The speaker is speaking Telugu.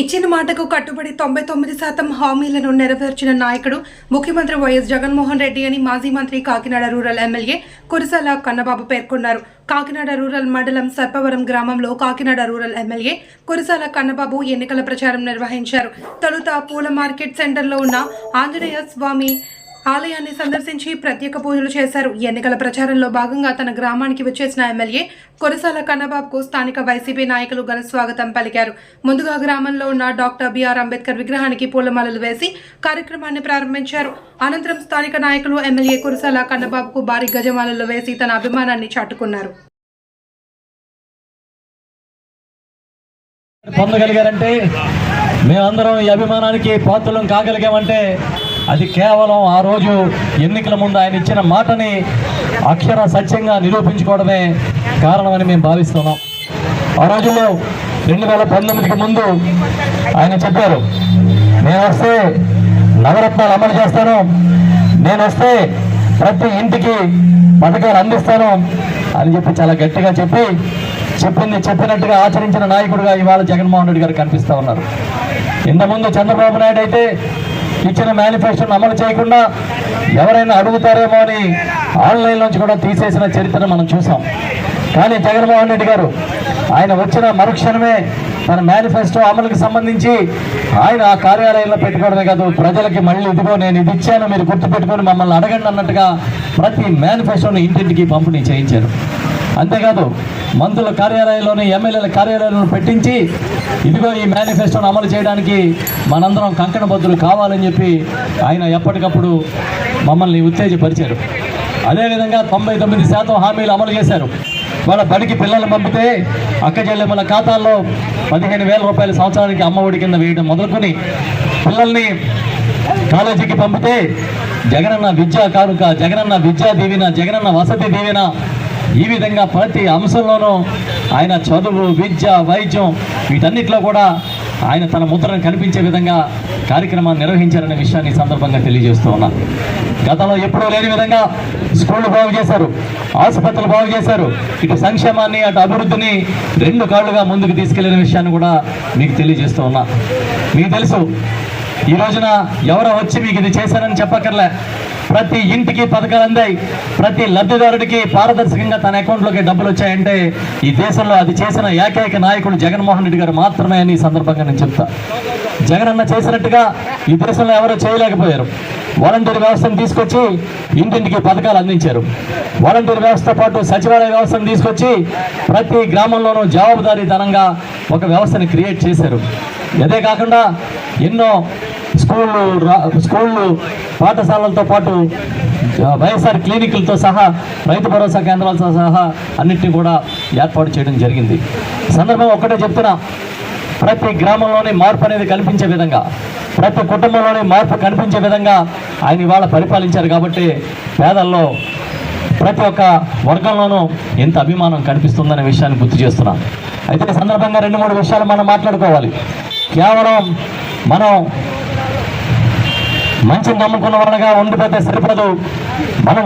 ఇచ్చిన మాటకు కట్టుబడి తొంభై తొమ్మిది శాతం హామీలను నెరవేర్చిన నాయకుడు ముఖ్యమంత్రి వైఎస్ జగన్మోహన్ రెడ్డి అని మాజీ మంత్రి కాకినాడ రూరల్ ఎమ్మెల్యే కురసాల కన్నబాబు పేర్కొన్నారు. కాకినాడ రూరల్ మండలం సర్పవరం గ్రామంలో కాకినాడ రూరల్ ఎమ్మెల్యే కురసాల కన్నబాబు ఎన్నికల ప్రచారం నిర్వహించారు. తొలుత పూల మార్కెట్ సెంటర్లో ఉన్న ఆంజనేయ స్వామి ఆలయాన్ని సందర్శించి ప్రత్యేక పూజలు చేశారు. ఎన్నికల ప్రచారంలో భాగంగా తన గ్రామానికి వచ్చేసిన ఎమ్మెల్యే కొరసాల కన్నబాబుకు స్థానిక వైసీపీ నాయకులు ఘన స్వాగతం పలికారు. ముందుగా గ్రామంలో ఉన్న డాక్టర్ బిఆర్ అంబేద్కర్ విగ్రహానికి పూలమాలలు వేసి కార్యక్రమాన్ని ప్రారంభించారు. అనంతరం స్థానిక నాయకులు ఎమ్మెల్యే కురసాల కన్నబాబుకు భారీ గజమాలలు వేసి తన అభిమానాన్ని చాటుకున్నారు. పొందగలిగారంటే మేమందరం ఈ అభిమానానికి పాత్రలం కాగలిగామంటే అది కేవలం ఆ రోజు ఎన్నికల ముందు ఆయన ఇచ్చిన మాటని అక్షర సత్యంగా నిరూపించుకోవడమే కారణమని మేము భావిస్తున్నాం. ఆ రోజుల్లో రెండు వేల పంతొమ్మిదికి ముందు ఆయన చెప్పారు నేను వస్తే నవరత్నాలు అమలు చేస్తాను నేను వస్తే ప్రతి ఇంటికి పథకాలు అందిస్తాను అని చెప్పి చాలా గట్టిగా చెప్పి చెప్పింది చెప్పినట్టుగా ఆచరించిన నాయకుడిగా ఇవాళ జగన్మోహన్ రెడ్డి గారు కనిపిస్తూ ఉన్నారు. ఇంతకుముందు చంద్రబాబు నాయుడు అయితే ఇచ్చిన మేనిఫెస్టోను అమలు చేయకుండా ఎవరైనా అడుగుతారేమో అని ఆన్లైన్ నుంచి కూడా తీసేసిన చరిత్ర మనం చూసాం. కానీ జగన్మోహన్ రెడ్డి గారు ఆయన వచ్చిన మరుక్షణమే తన మేనిఫెస్టో అమలుకి సంబంధించి ఆయన ఆ కార్యాలయంలో పెట్టుకోవడమే కాదు ప్రజలకి మళ్ళీ ఇదిగో నేను ఇది ఇచ్చాను మీరు గుర్తుపెట్టుకొని మమ్మల్ని అడగండి అన్నట్టుగా ప్రతి మేనిఫెస్టోను ఇంటింటికి పంపిణీ చేయించారు. అంతేకాదు మంత్రుల కార్యాలయంలోని ఎమ్మెల్యేల కార్యాలయాలను పెట్టించి ఇదిగో ఈ మేనిఫెస్టోను అమలు చేయడానికి మనందరం కంకణబద్ధులు కావాలని చెప్పి ఆయన ఎప్పటికప్పుడు మమ్మల్ని ఉత్తేజపరిచారు. అదేవిధంగా తొంభై తొమ్మిది శాతం హామీలు అమలు చేశారు. వాళ్ళ బడికి పిల్లలు పంపితే అక్క చెల్లెమ్మల ఖాతాల్లో పదిహేను వేల రూపాయల సంవత్సరానికి అమ్మ ఒడి కింద వేయడం మొదలుకొని పిల్లల్ని కాలేజీకి పంపితే జగనన్న విద్యా కానుక జగనన్న విద్యా దీవెన జగనన్న వసతి దీవెన ఈ విధంగా ప్రతి అంశంలోనూ ఆయన చదువు విద్య వైద్యం వీటన్నిటిలో కూడా ఆయన తన ముద్రను కనిపించే విధంగా కార్యక్రమాన్ని నిర్వహించారనే విషయాన్ని సందర్భంగా తెలియజేస్తూ ఉన్నా. గతంలో ఎప్పుడూ లేని విధంగా స్కూళ్ళు బాగు చేశారు ఆసుపత్రులు బాగు చేశారు. ఇటు సంక్షేమాన్ని అటు అభివృద్ధిని రెండు కాళ్ళుగా ముందుకు తీసుకెళ్ళిన విషయాన్ని కూడా మీకు తెలియజేస్తూ ఉన్నా. మీకు తెలుసు ఈ రోజున ఎవరో వచ్చి మీకు ఇది చేశానని చెప్పక్కర్లే. ప్రతి ఇంటికి పథకాలు అందాయి. ప్రతి లబ్ధిదారుడికి పారదర్శకంగా తన అకౌంట్లోకి డబ్బులు వచ్చాయంటే ఈ దేశంలో అది చేసిన ఏకైక నాయకుడు జగన్మోహన్ రెడ్డి గారు మాత్రమే అని ఈ సందర్భంగా నేను చెప్తా. జగనన్న చేసినట్టుగా ఈ దేశంలో ఎవరో చేయలేకపోయారు. వాలంటీర్ వ్యవస్థను తీసుకొచ్చి ఇంటింటికి పథకాలు అందించారు. వాలంటీర్ వ్యవస్థతో పాటు సచివాలయ వ్యవస్థను తీసుకొచ్చి ప్రతి గ్రామంలోనూ జవాబుదారీతనంగా ఒక వ్యవస్థని క్రియేట్ చేశారు. అదే కాకుండా ఎన్నో స్కూళ్ళు రా- స్కూళ్ళు పాఠశాలలతో పాటు వైఎస్ఆర్ క్లినిక్లతో సహా రైతు భరోసా కేంద్రాలతో సహా అన్నింటినీ కూడా ఏర్పాటు చేయడం జరిగింది. సందర్భం ఒక్కటే చెప్తున్నా ప్రతి గ్రామంలోనే మార్పు అనేది కనిపించే విధంగా ప్రతి కుటుంబంలోనే మార్పు కనిపించే విధంగా ఆయన ఇవాళ పరిపాలించారు కాబట్టి పేదల్లో ప్రతి ఒక్క వర్గంలోనూ ఎంత అభిమానం కనిపిస్తుందనే విషయాన్ని గుర్తు చేస్తున్నాను అయితే సందర్భంగా రెండు మూడు విషయాలు మనం మాట్లాడుకోవాలి. కేవలం మనం మంచి నమ్ముకున్న వాళ్ళగా ఉండిపోతే సరిపడదు. మనం